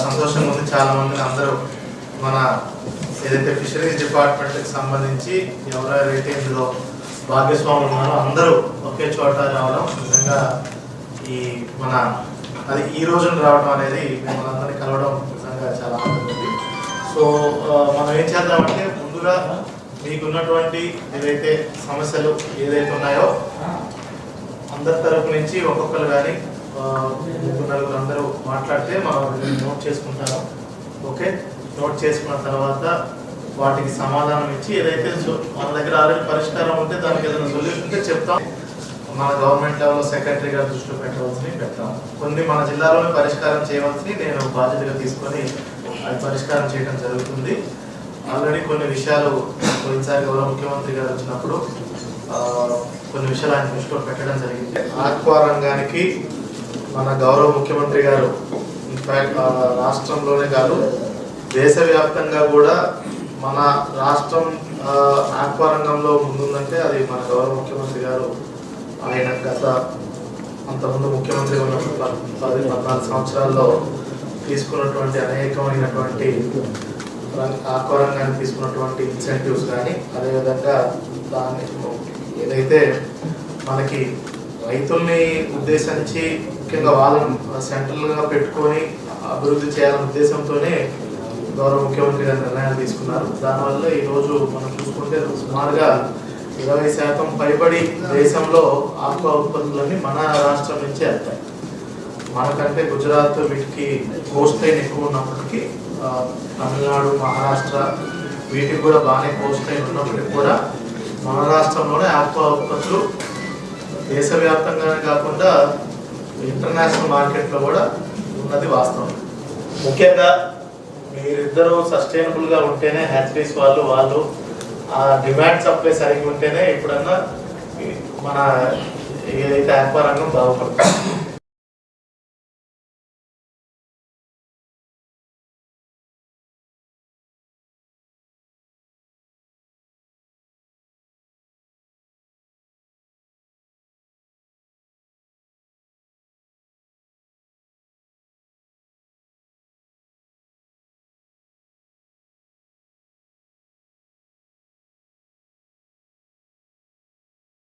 సంతోషంగా ఉంది. చాలా మంది అందరూ మన ఏదైతే ఫిషరీస్ డిపార్ట్మెంట్కి సంబంధించి ఎవరెవరైతే ఇందులో భాగస్వాములు ఉన్నారో అందరూ ఒకే చోట రావడం నిజంగా ఈ మన అది ఈ రోజున రావడం అనేది మిమ్మల్ని అందరినీ కలవడం నిజంగా చాలా ఆనందండి సో మనం ఏం చేద్దామంటే ముందుగా మీకున్నటువంటి ఏదైతే సమస్యలు ఏదైతే ఉన్నాయో అందరి తరపు నుంచి ఒక్కొక్కరు కానీ ముగ్గురు నలుగురు అందరూ మాట్లాడితే మనం నోట్ చేసుకుంటాము ఓకే? నోట్ చేసుకున్న తర్వాత వాటికి సమాధానం ఇచ్చి ఏదైతే సో- మన దగ్గర ఆల్రెడీ పరిష్కారం ఉంటే దానికి ఏదైనా సొల్యూషన్ ఉంటే చెప్తాం. మన గవర్నమెంట్ లెవెల్ సెక్రటరీ గారు దృష్టిలో పెట్టవలసినవి పెడతాం. కొన్ని మన జిల్లాలోనే పరిష్కారం చేయవలసి నేను బాధ్యతగా తీసుకొని అది పరిష్కారం చేయడం జరుగుతుంది. ఆల్రెడీ కొన్ని విషయాలు పోయినసారి గౌరవ ముఖ్యమంత్రి గారు వచ్చినప్పుడు కొన్ని విషయాలు ఆయన దృష్టిలో పెట్టడం జరిగింది. ఆక్వా రంగానికి మన గౌరవ ముఖ్యమంత్రి గారు ఇన్ఫాక్ట్ రాష్ట్రంలోనే కాదు దేశవ్యాప్తంగా కూడా మన రాష్ట్రం ఆక్వారంగంలో ముందుందంటే అది మన గౌరవ ముఖ్యమంత్రి గారు ఆయన గత అంతకుముందు ముఖ్యమంత్రి ఉన్నప్పుడు పది పద్నాలుగు సంవత్సరాల్లో తీసుకున్నటువంటి అనేకమైనటువంటి ఆక్వారంగాన్ని ఆక్వా రంగాన్ని తీసుకున్నటువంటి ఇన్సెంటివ్స్ కానీ అదేవిధంగా దాన్ని ఏదైతే మనకి రైతుల్ని ఉద్దేశించి ముఖ్యంగా వాళ్ళని సెంట్రల్గా పెట్టుకొని అభివృద్ధి చేయాలనే ఉద్దేశంతోనే గౌరవ ముఖ్యమంత్రి గారు నిర్ణయాలు తీసుకున్నారు. దానివల్ల ఈరోజు మనం చూసుకుంటే సుమారుగా ఇరవై శాతం పైబడి దేశంలో ఆక్వా ఉత్పత్తులన్నీ మన రాష్ట్రం నుంచే వెళ్తాయి మనకంటే గుజరాత్ వీటికి కోస్ట్ లైన్ ఎక్కువ ఉన్నప్పటికీ తమిళనాడు మహారాష్ట్ర వీటికి కూడా బాగానే కోస్ట్ లైన్ ఉన్నప్పటికీ కూడా మన రాష్ట్రంలోనే ఆక్వా ఉత్పత్తులు దేశవ్యాప్తంగానే కాకుండా ఇంటర్నేషనల్ మార్కెట్లో కూడా ఉన్నది వాస్తవం. ముఖ్యంగా మీరిద్దరూ సస్టైనబుల్గా ఉంటేనే హ్యాచరీస్ వాళ్ళు వాళ్ళు ఆ డిమాండ్ సప్లై సరిగ్గా ఉంటేనే ఎప్పుడన్నా మన ఏదైతే వ్యాపారంగం రంగం బాగుపడుతుంది.